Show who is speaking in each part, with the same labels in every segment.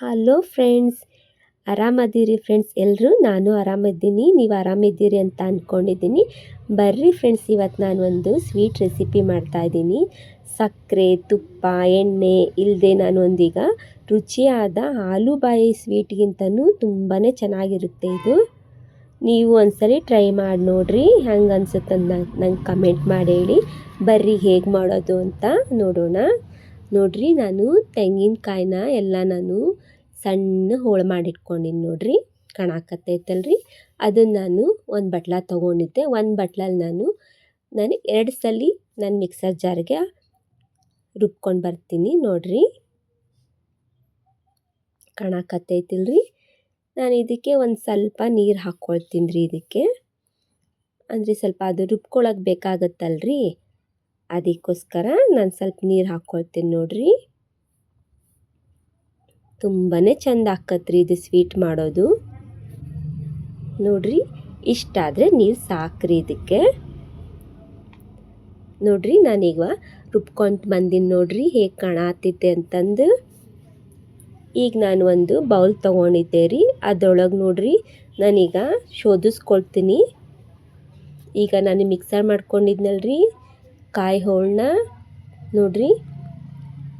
Speaker 1: Hello friends ಆರಾಮದ್ದೀರಿ friends ಎಲ್ಲರೂ ನಾನು ಆರಾಮಿದ್ದೀನಿ ನೀವು ಆರಾಮಿದ್ದೀರಿ ಅಂತ ಅಂದ್ಕೊಂಡಿದ್ದೀನಿ ಬರ್ರಿ ಫ್ರೆಂಡ್ಸ್ ಇವತ್ತು ನಾನು ಒಂದು ಸ್ವೀಟ್ ರೆಸಿಪಿ ಮಾಡ್ತಾಯಿದ್ದೀನಿ ಸಕ್ಕರೆ ತುಪ್ಪ, ಎಣ್ಣೆ ಇಲ್ಲದೆ ನಾನು ಒಂದೀಗ ರುಚಿಯಾದ ಆಲೂಬಾಯಿ ಸ್ವೀಟ್ಗಿಂತನೂ ತುಂಬಾ ಚೆನ್ನಾಗಿರುತ್ತೆ ಇದು. ನೀವು ಒಂದ್ಸರಿ ಟ್ರೈ ಮಾಡಿ ನೋಡಿರಿ. ಹೆಂಗೆ ಅನ್ಸುತ್ತೆ ನಂಗೆ ಕಮೆಂಟ್ ಮಾಡಿ ಹೇಳಿ. ಬರ್ರಿ ಹೇಗೆ ಮಾಡೋದು ಅಂತ ನೋಡೋಣ. ನೋಡ್ರಿ, ನಾನು ತೆಂಗಿನಕಾಯಿನ ಎಲ್ಲ ನಾನು ಸಣ್ಣ ಹೋಳು ಮಾಡಿಟ್ಕೊಂಡಿನಿ ನೋಡ್ರಿ, ಕಾಣಕತ್ತೈತಲ್ರಿ. ಅದನ್ನು ನಾನು ಒಂದು ಬಟ್ಲ ತೊಗೊಂಡಿದ್ದೆ. ಒಂದು ಬಟ್ಲಲ್ಲಿ ನಾನು ನಾನು ಎರಡು ಸಲ ನಾನು ಮಿಕ್ಸರ್ ಜಾರ್ಗೆ ರುಬ್ಕೊಂಡು ಬರ್ತೀನಿ ನೋಡ್ರಿ. ಕಾಣಾಕತ್ತೈತಿಲ್ರಿ. ನಾನು ಇದಕ್ಕೆ ಒಂದು ಸ್ವಲ್ಪ ನೀರು ಹಾಕ್ಕೊಳ್ತೀನಿ ರೀ ಇದಕ್ಕೆ. ಅಂದರೆ ಸ್ವಲ್ಪ ಅದು ರುಬ್ಕೊಳಕ್ಕೆ ಬೇಕಾಗತ್ತಲ್ರಿ. ಅದಕ್ಕೋಸ್ಕರ ನಾನು ಸ್ವಲ್ಪ ನೀರು ಹಾಕ್ಕೊಳ್ತೀನಿ ನೋಡ್ರಿ. ತುಂಬಾ ಚೆಂದ ಆಕತ್ರಿ ಇದು ಸ್ವೀಟ್ ಮಾಡೋದು. ನೋಡ್ರಿ ಇಷ್ಟಾದರೆ ನೀರು ಸಾಕ್ರಿ ಇದಕ್ಕೆ ನೋಡ್ರಿ, ನಾನೀಗ ರುಬ್ಕೊಂತ ಬಂದೀನಿ ನೋಡ್ರಿ, ಹೇಗೆ ಕಾಣತ್ತಿದ್ದೆ ಅಂತಂದು. ಈಗ ನಾನು ಒಂದು ಬೌಲ್ ತೊಗೊಂಡಿದ್ದೆ ರೀ, ಅದರೊಳಗೆ ನೋಡ್ರಿ, ನಾನೀಗ ಶೋಧಿಸ್ಕೊಳ್ತೀನಿ. ಈಗ ನಾನು ಮಿಕ್ಸರ್ ಮಾಡ್ಕೊಂಡಿದ್ನಲ್ರಿ, ಕಾಯಿ ಹೋಳನ್ನ ನೋಡ್ರಿ.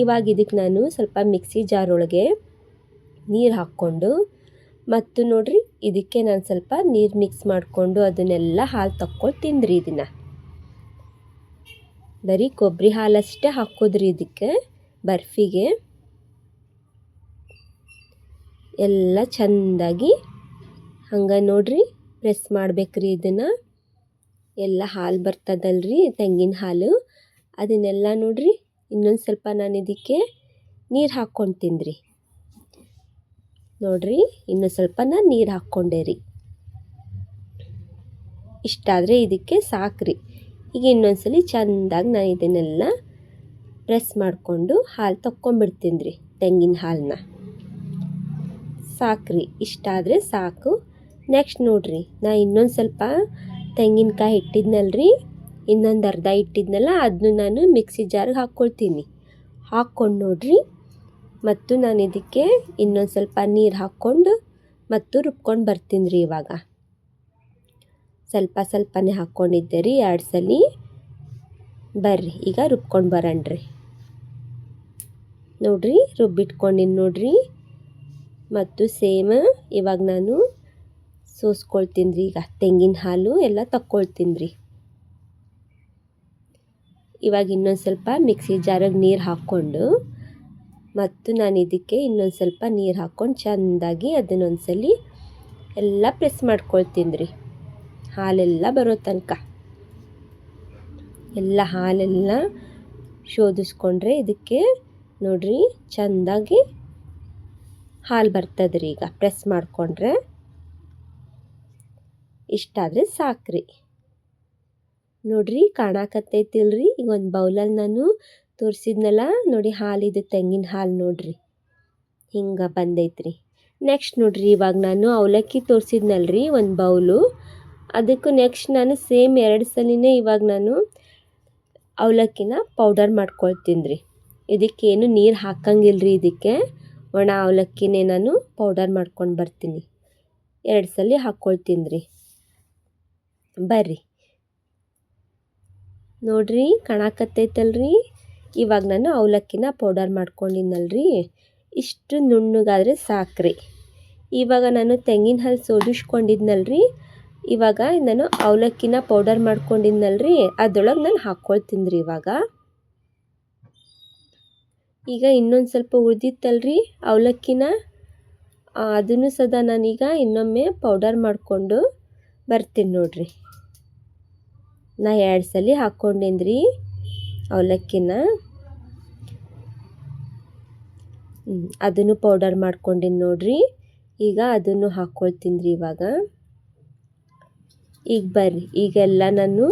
Speaker 1: ಇವಾಗ ಇದಕ್ಕೆ ನಾನು ಸ್ವಲ್ಪ ಮಿಕ್ಸಿ ಜಾರೊಳಗೆ ನೀರು ಹಾಕ್ಕೊಂಡು, ಮತ್ತು ನೋಡಿರಿ ಇದಕ್ಕೆ ನಾನು ಸ್ವಲ್ಪ ನೀರು ಮಿಕ್ಸ್ ಮಾಡಿಕೊಂಡು ಅದನ್ನೆಲ್ಲ ಹಾಲು ತಕ್ಕೊಂಡು ತಿಂದ್ರಿ ಇದನ್ನು. ಬರೀ ಕೊಬ್ಬರಿ ಹಾಲಷ್ಟೇ ಹಾಕೋದ್ರಿ ಇದಕ್ಕೆ, ಬರ್ಫಿಗೆ. ಎಲ್ಲ ಚೆಂದಾಗಿ ಹಂಗೆ ನೋಡಿರಿ ಪ್ರೆಸ್ ಮಾಡ್ಬೇಕ್ರಿ ಇದನ್ನು. ಎಲ್ಲ ಹಾಲು ಬರ್ತದಲ್ರಿ ತೆಂಗಿನ ಹಾಲು. ಅದನ್ನೆಲ್ಲ ನೋಡ್ರಿ ಇನ್ನೊಂದು ಸ್ವಲ್ಪ ನಾನು ಇದಕ್ಕೆ ನೀರು ಹಾಕ್ಕೊಂಡು ರೀ ನೋಡ್ರಿ, ಇನ್ನೊಂದು ಸ್ವಲ್ಪ ನಾನು ನೀರು ಹಾಕ್ಕೊಂಡೆ ರೀ. ಇಷ್ಟಾದರೆ ಇದಕ್ಕೆ ಸಾಕ್ರಿ. ಈಗ ಇನ್ನೊಂದ್ಸಲಿ ಚೆಂದಾಗಿ ನಾನು ಇದನ್ನೆಲ್ಲ ಪ್ರೆಸ್ ಮಾಡಿಕೊಂಡು ಹಾಲು ತಕ್ಕೊಂಬಿಡ್ತೀನಿ ರೀ ತೆಂಗಿನ ಹಾಲನ್ನ ಸಾಕ್ರಿ ಇಷ್ಟಾದರೆ ಸಾಕು. ನೆಕ್ಸ್ಟ್ ನೋಡ್ರಿ, ನಾ ಇನ್ನೊಂದು ಸ್ವಲ್ಪ ತೆಂಗಿನಕಾಯಿ ಇಟ್ಟಿದ್ನಲ್ರಿ. ಇನ್ನೊಂದು ಅರ್ಧ ಇಟ್ಟಿದ್ನಲ್ಲ ಅದನ್ನು ನಾನು ಮಿಕ್ಸಿ ಜಾರ್ಗೆ ಹಾಕ್ಕೊಳ್ತೀನಿ. ಹಾಕ್ಕೊಂಡು ನೋಡಿರಿ. ಮತ್ತು ನಾನು ಇದಕ್ಕೆ ಇನ್ನೊಂದು ಸ್ವಲ್ಪ ನೀರು ಹಾಕ್ಕೊಂಡು ಮತ್ತು ರುಬ್ಕೊಂಡು ಬರ್ತೀನಿ ರೀ ಇವಾಗ. ಸ್ವಲ್ಪ ಸ್ವಲ್ಪನೇ ಹಾಕ್ಕೊಂಡಿದ್ದೆ ರೀ ಎರಡು ಸಲ. ಬರ್ರಿ, ಈಗ ರುಬ್ಕೊಂಡು ಬರೋಣ್ರಿ ನೋಡ್ರಿ, ರುಬ್ಬಿಟ್ಕೊಂಡಿನಿ ನೋಡ್ರಿ. ಮತ್ತು ಸೇಮ್ ಇವಾಗ ನಾನು ಸೋಸ್ಕೊಳ್ತೀನಿ ರೀ ಈಗ. ತೆಂಗಿನ ಹಾಲು ಎಲ್ಲ ತಕ್ಕೊಳ್ತೀನಿ ರೀ. ಇವಾಗ ಇನ್ನೊಂದು ಸ್ವಲ್ಪ ಮಿಕ್ಸಿ ಜಾರಿಗೆ ನೀರು ಹಾಕ್ಕೊಂಡು, ಮತ್ತು ನಾನು ಇದಕ್ಕೆ ಇನ್ನೊಂದು ಸ್ವಲ್ಪ ನೀರು ಹಾಕ್ಕೊಂಡು ಚೆಂದಾಗಿ ಅದನ್ನೊಂದ್ಸಲಿ ಎಲ್ಲ ಪ್ರೆಸ್ ಮಾಡ್ಕೊಳ್ತೀನಿ ರೀ ಹಾಲೆಲ್ಲ ಬರೋ ತನಕ. ಎಲ್ಲ ಹಾಲೆಲ್ಲ ಶೋಧಿಸ್ಕೊಂಡ್ರೆ ಇದಕ್ಕೆ ನೋಡ್ರಿ ಚೆಂದಾಗಿ ಹಾಲು ಬರ್ತದ್ರಿ ಈಗ ಪ್ರೆಸ್ ಮಾಡಿಕೊಂಡ್ರೆ ಇಷ್ಟಾದರೆ ಸಾಕ್ರಿ. ನೋಡ್ರಿ ಕಾಣಾಕತ್ತೈತಿಲ್ರಿ. ಈಗ ಒಂದು ಬೌಲಲ್ಲಿ ನಾನು ತೋರಿಸಿದ್ನಲ್ಲ, ನೋಡಿ ಹಾಲಿದು ತೆಂಗಿನ ಹಾಲು ನೋಡ್ರಿ. ಹಿಂಗೆ ಬಂದೈತ್ರಿ. ನೆಕ್ಸ್ಟ್ ನೋಡ್ರಿ ಇವಾಗ ನಾನು ಅವಲಕ್ಕಿ ತೋರಿಸಿದ್ನಲ್ರಿ ಒಂದು ಬೌಲು. ಅದಕ್ಕೂ ನೆಕ್ಸ್ಟ್ ನಾನು ಸೇಮ್ ಎರಡು ಸಲಿನೇ ಇವಾಗ ನಾನು ಅವಲಕ್ಕಿನ ಪೌಡರ್ ಮಾಡ್ಕೊಳ್ತೀನಿ ರೀ ಇದಕ್ಕೇನು ನೀರು ಹಾಕಂಗಿಲ್ರಿ ಇದಕ್ಕೆ. ಒಣ ಅವಲಕ್ಕಿನೇ ನಾನು ಪೌಡರ್ ಮಾಡ್ಕೊಂಡು ಬರ್ತೀನಿ. ಎರಡು ಸಲ ಹಾಕ್ಕೊಳ್ತೀನಿ ರೀ ಬರ್ರಿ. ನೋಡ್ರಿ, ಕಾಣಕತ್ತೈತಲ್ರಿ. ಇವಾಗ ನಾನು ಅವಲಕ್ಕಿನ ಪೌಡರ್ ಮಾಡ್ಕೊಂಡಿನಲ್ರಿ. ಇಷ್ಟು ನುಣ್ಣಗಾದರೆ ಸಾಕ್ರಿ. ಇವಾಗ ನಾನು ತೆಂಗಿನ ಹಾಲು ಸೋದಿಸ್ಕೊಂಡಿದ್ನಲ್ರಿ ಇವಾಗ ನಾನು ಅವಲಕ್ಕಿನ ಪೌಡರ್ ಮಾಡ್ಕೊಂಡಿದ್ನಲ್ರಿ. ಅದೊಳಗೆ ನಾನು ಹಾಕ್ಕೊಳ್ತೀನಿ ರೀ ಇವಾಗ. ಈಗ ಇನ್ನೊಂದು ಸ್ವಲ್ಪ ಉಳಿದಿತ್ತಲ್ರಿ ಅವಲಕ್ಕಿನ. ಅದನ್ನು ಸದಾ ನಾನೀಗ ಇನ್ನೊಮ್ಮೆ ಪೌಡರ್ ಮಾಡಿಕೊಂಡು ಬರ್ತೀನಿ ನೋಡ್ರಿ. ನಾ ಎರಡು ಸಲ ಹಾಕ್ಕೊಂಡಿನ್ರಿ ಅವಲಕ್ಕಿನ. ಅದನ್ನು ಪೌಡರ್ ಮಾಡ್ಕೊಂಡೀನಿ ನೋಡ್ರಿ. ಈಗ ಅದನ್ನು ಹಾಕ್ಕೊಳ್ತೀನಿ ರೀ ಇವಾಗ. ಈಗ ಬರ್ರಿ, ಈಗೆಲ್ಲ ನಾನು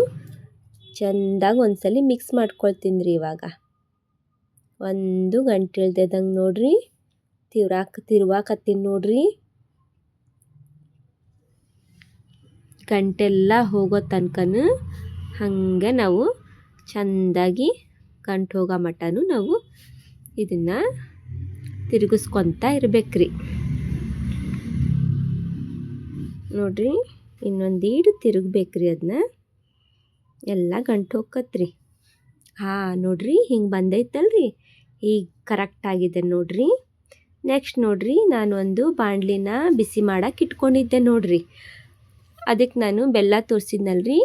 Speaker 1: ಚೆಂದಾಗಿ ಒಂದ್ಸಲಿ ಮಿಕ್ಸ್ ಮಾಡ್ಕೊಳ್ತೀನಿ ರೀ ಇವಾಗ. ಒಂದು ಗಂಟೆ ಇಳ್ದೇದಂಗೆ ನೋಡ್ರಿ ತಿರ್ವಾಕ ತಿರುವಾಕತ್ತೀನಿ ನೋಡ್ರಿ. ಗಂಟೆಲ್ಲ ಹೋಗೋ ತನಕನೂ ಹಾಗೆ ನಾವು ಚೆಂದಾಗಿ ಗಂಟು ಹೋಗೋ ಮಟನೂ ನಾವು ಇದನ್ನು ತಿರುಗಿಸ್ಕೊತ ಇರ್ಬೇಕ್ರಿ. ನೋಡ್ರಿ ಇನ್ನೊಂದೀಡು ತಿರುಗ್ಬೇಕ್ರಿ ಅದನ್ನ ಎಲ್ಲ ಗಂಟು ಹೋಗತ್ರಿ ಹಾಂ, ನೋಡ್ರಿ, ಹಿಂಗೆ ಬಂದೈತಲ್ರಿ. ಈಗ ಕರೆಕ್ಟ್ ಆಗಿದೆ ನೋಡ್ರಿ. ನೆಕ್ಸ್ಟ್ ನೋಡ್ರಿ, ನಾನು ಒಂದು ಬಾಣಲಿನ ಬಿಸಿ ಮಾಡಕ್ಕೆ ಇಟ್ಕೊಂಡಿದ್ದೆ ನೋಡ್ರಿ. ಅದಕ್ಕೆ ನಾನು ಬೆಲ್ಲ ತೋರಿಸಿದ್ನಲ್ರಿ.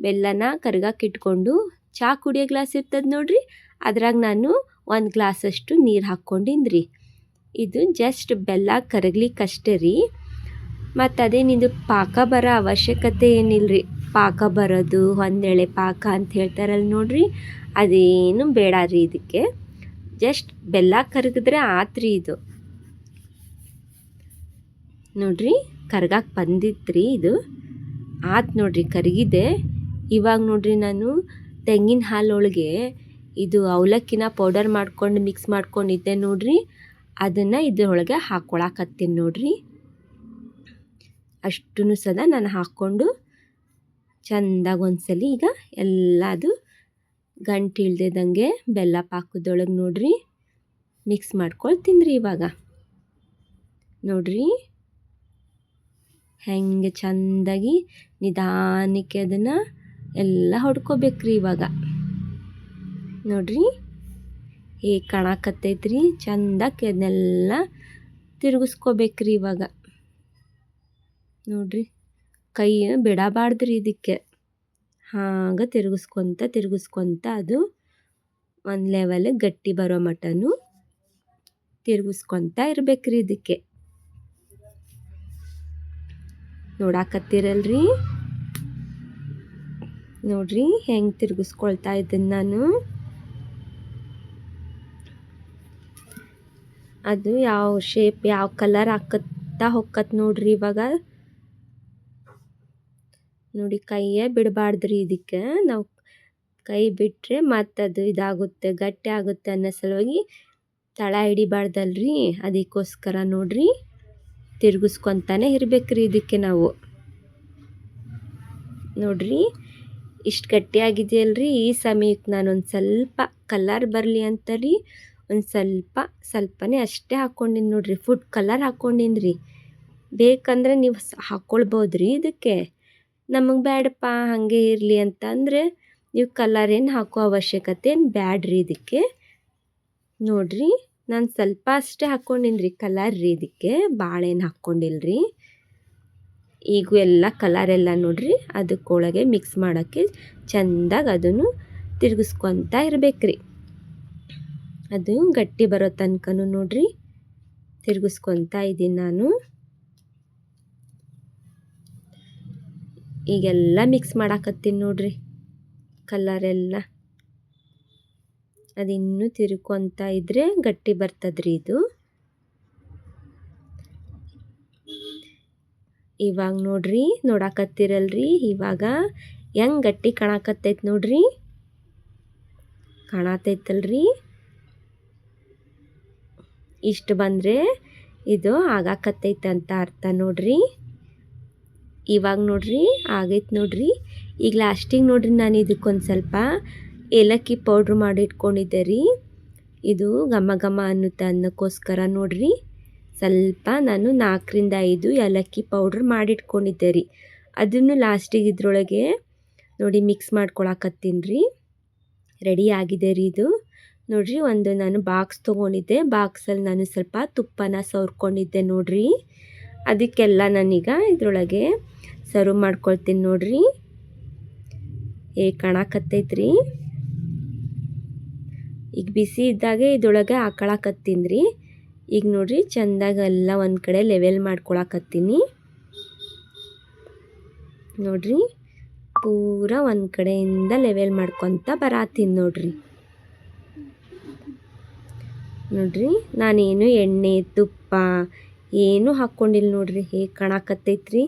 Speaker 1: ಬೆಲ್ಲನ ಕರ್ಗಕ್ಕೆ ಇಟ್ಕೊಂಡು ಚಹಾ ಕುಡಿಯೋ ಗ್ಲಾಸ್ ಇರ್ತದೆ ನೋಡ್ರಿ. ಅದ್ರಾಗ ನಾನು ಒಂದು ಗ್ಲಾಸಷ್ಟು ನೀರು ಹಾಕ್ಕೊಂಡಿನ್ರಿ. ಇದು ಜಸ್ಟ್ ಬೆಲ್ಲ ಕರಗ್ಲಿಕ್ಕಷ್ಟೇ ರೀ. ಮತ್ತು ಅದೇನಿದು ಪಾಕ ಬರೋ ಅವಶ್ಯಕತೆ ಏನಿಲ್ಲರಿ ಪಾಕ ಬರೋದು ಒಂದೆಳೆ ಪಾಕ ಅಂತ ಹೇಳ್ತಾರಲ್ಲ ನೋಡ್ರಿ. ಅದೇನು ಬೇಡ ರೀ ಇದಕ್ಕೆ. ಜಸ್ಟ್ ಬೆಲ್ಲ ಕರಗಿದ್ರೆ ಆತ್ರಿ ಇದು. ನೋಡ್ರಿ ಕರ್ಗಕ್ಕೆ ರೀ ಇದು. ಆತ್ ನೋಡ್ರಿ, ಕರಗಿದೆ. ಇವಾಗ ನೋಡ್ರಿ ನಾನು ತೆಂಗಿನ ಹಾಲೊಳಗೆ ಇದು ಅವಲಕ್ಕಿನ ಪೌಡರ್ ಮಾಡ್ಕೊಂಡು ಮಿಕ್ಸ್ ಮಾಡ್ಕೊಂಡಿದ್ದೆ ನೋಡ್ರಿ. ಅದನ್ನು ಇದ್ರೊಳಗೆ ಹಾಕ್ಕೊಳಕತ್ತೀನಿ ನೋಡ್ರಿ. ಅಷ್ಟೂ ಸದ ನಾನು ಹಾಕ್ಕೊಂಡು ಚೆಂದಾಗಿ ಒಂದ್ಸಲಿ ಈಗ ಎಲ್ಲದು ಗಂಟು ಇಳ್ದಿದ್ದಂಗೆ ಬೆಲ್ಲ ಪಾಕದೊಳಗೆ ನೋಡ್ರಿ. ಮಿಕ್ಸ್ ಮಾಡ್ಕೊಳ್ತೀನಿ ತಿಂದ್ರಿ ಇವಾಗ. ನೋಡ್ರಿ. ಹೆಂಗೆ ಚೆಂದಾಗಿ ನಿಧಾನಕ್ಕೆ ಅದನ್ನು ಎಲ್ಲ ಹೊಡ್ಕೋಬೇಕ್ರಿ ಇವಾಗ. ನೋಡ್ರಿ ಹೇಗೆ ಕಾಣಕತ್ತೈತ್ರಿ ಚಂದಕ್ಕೆ ಅದನ್ನೆಲ್ಲ ತಿರುಗಿಸ್ಕೋಬೇಕ್ರಿ ಇವಾಗ. ನೋಡ್ರಿ, ಕೈ ಬಿಡಬಾರ್ದ್ರಿ ಇದಕ್ಕೆ. ಹಾಗೆ ತಿರುಗಿಸ್ಕೊತ ತಿರುಗಿಸ್ಕೊತ ಅದು ಒಂದು ಲೆವೆಲ್ ಗಟ್ಟಿ ಬರೋ ಮಟನು ತಿರುಗಿಸ್ಕೊತ ಇರ್ಬೇಕ್ರಿ ಇದಕ್ಕೆ. ನೋಡಾಕತ್ತೀರಲ್ರಿ? ನೋಡ್ರಿ ಹೆಂಗೆ ತಿರುಗಿಸ್ಕೊಳ್ತಾ ಇದ್ದೀನಿ ನಾನು. ಅದು ಯಾವ ಶೇಪ್ ಯಾವ ಕಲರ್ ಹಾಕತ್ತಾ ಹೊಕ್ಕತ್ ನೋಡ್ರಿ ಇವಾಗ. ನೋಡಿ, ಕೈಯೇ ಬಿಡಬಾರ್ದ್ರಿ ಇದಕ್ಕೆ. ನಾವು ಕೈ ಬಿಟ್ಟರೆ ಅದು ಇದಾಗುತ್ತೆ, ಗಟ್ಟಿ ಆಗುತ್ತೆ ಅನ್ನೋ ಸಲುವಾಗಿ ತಳ ಹಿಡಿಬಾರ್ದಲ್ರಿ. ಅದಕ್ಕೋಸ್ಕರ ನೋಡ್ರಿ, ತಿರುಗಿಸ್ಕೊತಾನೆ ಇರ್ಬೇಕ್ರಿ ಇದಕ್ಕೆ ನಾವು. ನೋಡ್ರಿ ಇಷ್ಟು ಗಟ್ಟಿಯಾಗಿದೆಯಲ್ರಿ? ಈ ಸಮಯಕ್ಕೆ ನಾನು ಒಂದು ಸ್ವಲ್ಪ ಕಲರ್ ಬರಲಿ ಅಂತ ರೀ ಒಂದು ಸ್ವಲ್ಪ, ಸ್ವಲ್ಪನೇ ಅಷ್ಟೇ ಹಾಕ್ಕೊಂಡಿನಿ ನೋಡ್ರಿ. ಫುಡ್ ಕಲರ್ ಹಾಕ್ಕೊಂಡಿನಿ ರೀ ಬೇಕಂದ್ರೆ ನೀವು ಹಾಕ್ಕೊಳ್ಬೋದು ರೀ ಇದಕ್ಕೆ. ನಮಗೆ ಬೇಡಪ್ಪ ಹಾಗೆ ಇರಲಿ ಅಂತ ಅಂದರೆ ನೀವು ಕಲರ್ ಏನು ಹಾಕೋ ಅವಶ್ಯಕತೆ ಏನು ಬ್ಯಾಡ್ರಿ ಇದಕ್ಕೆ. ನೋಡ್ರಿ, ನಾನು ಸ್ವಲ್ಪ ಅಷ್ಟೇ ಹಾಕ್ಕೊಂಡಿನಿ ರೀ ಕಲರ್ ರೀ ಇದಕ್ಕೆ. ಭಾಳ ಏನು ಹಾಕ್ಕೊಂಡಿಲ್ಲ ಈಗ ಎಲ್ಲ ಕಲರ್ ಎಲ್ಲ ನೋಡ್ರಿ ಅದಕ್ಕೊಳಗೆ ಮಿಕ್ಸ್ ಮಾಡೋಕ್ಕೆ ಚೆಂದಾಗಿ ಅದನ್ನು ತಿರುಗಿಸ್ಕೊತ ಇರ್ಬೇಕ್ರಿ. ಅದು ಗಟ್ಟಿ ಬರೋ ತನಕನೂ ನೋಡ್ರಿ, ತಿರುಗಿಸ್ಕೊತ ಇದ್ದೀನಿ ನಾನು. ಈಗೆಲ್ಲ ಮಿಕ್ಸ್ ಮಾಡಾಕತ್ತೀನಿ ನೋಡ್ರಿ ಕಲರೆಲ್ಲ ಅದಿನ್ನೂ ತಿರ್ಕೊತ ಇದ್ರೆ ಗಟ್ಟಿ ಬರ್ತದ್ರಿ ಇದು. ಇವಾಗ ನೋಡ್ರಿ, ನೋಡಾಕತ್ತೀರಲ್ರಿ? ಇವಾಗ ಹೆಂಗೆ ಗಟ್ಟಿ ಕಾಣಾಕತ್ತೈತಿ ನೋಡ್ರಿ? ಕಾಣತೈತಲ್ರಿ? ಇಷ್ಟು ಬಂದರೆ ಇದು ಆಗಾಕತ್ತೈತೆ ಅಂತ ಅರ್ಥ ನೋಡ್ರಿ. ಇವಾಗ ನೋಡ್ರಿ, ಆಗೈತೆ ನೋಡ್ರಿ. ಈಗ ಲಾಸ್ಟಿಗೆ ನೋಡ್ರಿ ನಾನು ಇದಕ್ಕೊಂದು ಸ್ವಲ್ಪ ಏಲಕ್ಕಿ ಪೌಡ್ರ್ ಮಾಡಿ ಇಟ್ಕೊಂಡಿದ್ದೆ ರೀ. ಇದು ಘಮ ಘಮ ಅನ್ನುತ್ತೆ ಅನ್ನೋಕ್ಕೋಸ್ಕರ ನೋಡ್ರಿ. ಸ್ವಲ್ಪ ನಾನು ನಾಲ್ಕರಿಂದ ಐದು ಏಲಕ್ಕಿ ಪೌಡ್ರ್ ಮಾಡಿಟ್ಕೊಂಡಿದ್ದೆ ರೀ ಅದನ್ನು ಲಾಸ್ಟಿಗೆ ಇದ್ರೊಳಗೆ ನೋಡಿ ಮಿಕ್ಸ್ ಮಾಡ್ಕೊಳಕತ್ತೀನಿ ರೀ. ರೆಡಿ ಆಗಿದೆ ರೀ ಇದು. ನೋಡಿರಿ ಒಂದು ನಾನು ಬಾಕ್ಸ್ ತೊಗೊಂಡಿದ್ದೆ. ಬಾಕ್ಸಲ್ಲಿ ನಾನು ಸ್ವಲ್ಪ ತುಪ್ಪನ ಸವರ್ಕೊಂಡಿದ್ದೆ ನೋಡಿರಿ. ಅದಕ್ಕೆಲ್ಲ ನಾನೀಗ ಇದರೊಳಗೆ ಸರ್ವ್ ಮಾಡ್ಕೊಳ್ತೀನಿ ನೋಡಿರಿ. ಏ, ಕಾಣಕತ್ತೈತ್ರಿ. ಈಗ ಬಿಸಿ ಇದ್ದಾಗೆ ಇದರೊಳಗೆ ಹಾಕೊಳಕತ್ತೀನಿ ರೀ. ಈಗ ನೋಡಿರಿ, ಚೆಂದಾಗೆಲ್ಲ ಎಲ್ಲ ಒಂದು ಕಡೆ ಲೆವೆಲ್ ಮಾಡ್ಕೊಳಕತ್ತೀನಿ. ನೋಡ್ರಿ, ಪೂರ ಒಂದು ಕಡೆಯಿಂದ ಲೆವೆಲ್ ಮಾಡ್ಕೊತ ಬರಾತೀನಿ ನೋಡ್ರಿ. ನೋಡ್ರಿ, ನಾನೇನು ಎಣ್ಣೆ, ತುಪ್ಪ ಏನೂ ಹಾಕ್ಕೊಂಡಿಲ್ಲ ನೋಡ್ರಿ, ಹೇಗೆ ಕಾಣಕತ್ತೈತ್ರಿ.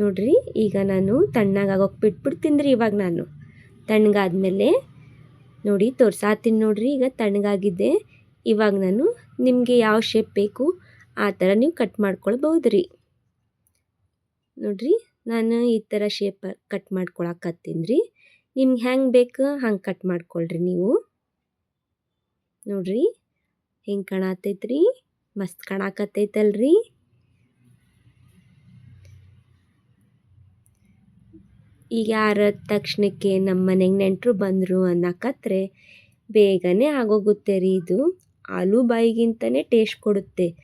Speaker 1: ನೋಡ್ರಿ, ಈಗ ನಾನು ತಣ್ಣಗಾಗೋಕೆ ಬಿಟ್ಬಿಡ್ತೀನಿ ರೀ ಇವಾಗ ನಾನು. ತಣ್ಣಗಾದ್ಮೇಲೆ ನೋಡಿ ತೋರ್ಸಾತೀನಿ ನೋಡ್ರಿ, ಈಗ ತಣ್ಣಗಾಗಿದ್ದೆ ಇವಾಗ ನಾನು ನಿಮಗೆ ಯಾವ ಶೇಪ್ ಬೇಕು ಆ ಥರ ನೀವು ಕಟ್ ಮಾಡ್ಕೊಳ್ಬೋದು ರೀ ನೋಡ್ರಿ, ನಾನು ಈ ಥರ ಶೇಪ್ ಕಟ್ ಮಾಡ್ಕೊಳಕತ್ತೀನಿ ರೀ ನಿಮ್ಗೆ ಹೆಂಗೆ ಬೇಕು ಹಂಗೆ ಕಟ್ ಮಾಡ್ಕೊಳ್ರಿ ನೀವು. ನೋಡ್ರಿ, ಹೆಂಗೆ ಕಾಣತೈತ್ರಿ, ಮಸ್ತ್ ಕಾಣಕತ್ತೈತಲ್ರಿ. ಈಗ ಯಾರ ತಕ್ಷಣಕ್ಕೆ ನಮ್ಮ ಮನೆಗೆ ನೆಂಟರು ಬಂದರು ಅನ್ನಕತ್ರೆ, ಬೇಗನೆ ಆಗೋಗುತ್ತೆ ರೀ ಇದು. ಆಲೂ ಬಾಯಿಗಿಂತನೇ ಟೇಸ್ಟ್ ಕೊಡುತ್ತೆ.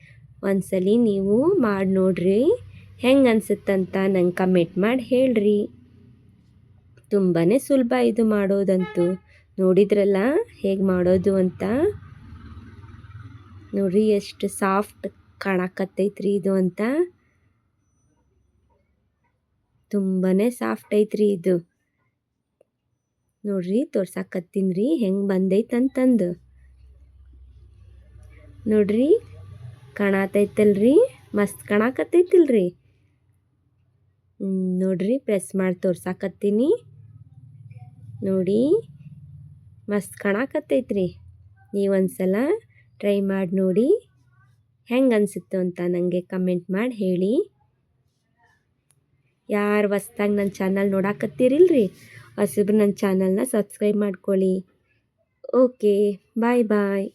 Speaker 1: ಒಂದ್ಸಲಿ ನೀವು ಮಾಡಿ ನೋಡ್ರಿ. ಹೆಂಗೆ ಅನ್ಸುತ್ತಂತ ನಂಗೆ ಕಮೆಂಟ್ ಮಾಡಿ ಹೇಳ್ರಿ. ತುಂಬಾ ಸುಲಭ ಇದು ಮಾಡೋದಂತೂ. ನೋಡಿದ್ರಲ್ಲ ಹೇಗೆ ಮಾಡೋದು ಅಂತ? ನೋಡ್ರಿ ಎಷ್ಟು ಸಾಫ್ಟ್ ಕಾಣಕತ್ತೈತ್ರಿ ಇದು ಅಂತ. ತುಂಬಾ ಸಾಫ್ಟ್ ಐತ್ರಿ ಇದು. ನೋಡ್ರಿ ತೋರ್ಸಾಕತ್ತೀನಿ ರೀ. ಹೆಂಗೆ ಬಂದೈತಂತಂದು. ನೋಡ್ರಿ, ಕಾಣತೈತಲ್ರಿ, ಮಸ್ತ್ ಕಾಣಕತ್ತೈತಿಲ್ರಿ. ನೋಡ್ರಿ ಪ್ರೆಸ್ ಮಾಡಿ ತೋರ್ಸಾಕತ್ತೀನಿ. ನೋಡಿ, ಮಸ್ತ್ ಕಾಣಕತ್ತೈತ್ರಿ. ನೀವೊಂದ್ಸಲ ಟ್ರೈ ಮಾಡಿ ನೋಡಿ, ಹೆಂಗೆ ಅನಿಸುತ್ತೋ ಅಂತ ನನಗೆ ಕಮೆಂಟ್ ಮಾಡಿ ಹೇಳಿ. ಯಾರು ಹೊಸ್ದಾಗಿ ನನ್ನ ಚಾನಲ್ ನೋಡಾಕತ್ತೀರಿಲ್ರಿ, ಹೊಸಬ್ರು ನನ್ನ ಚಾನಲ್ನ ಸಬ್ಸ್ಕ್ರೈಬ್ ಮಾಡ್ಕೊಳ್ಳಿ. ಓಕೆ ಬಾಯ್ ಬಾಯ್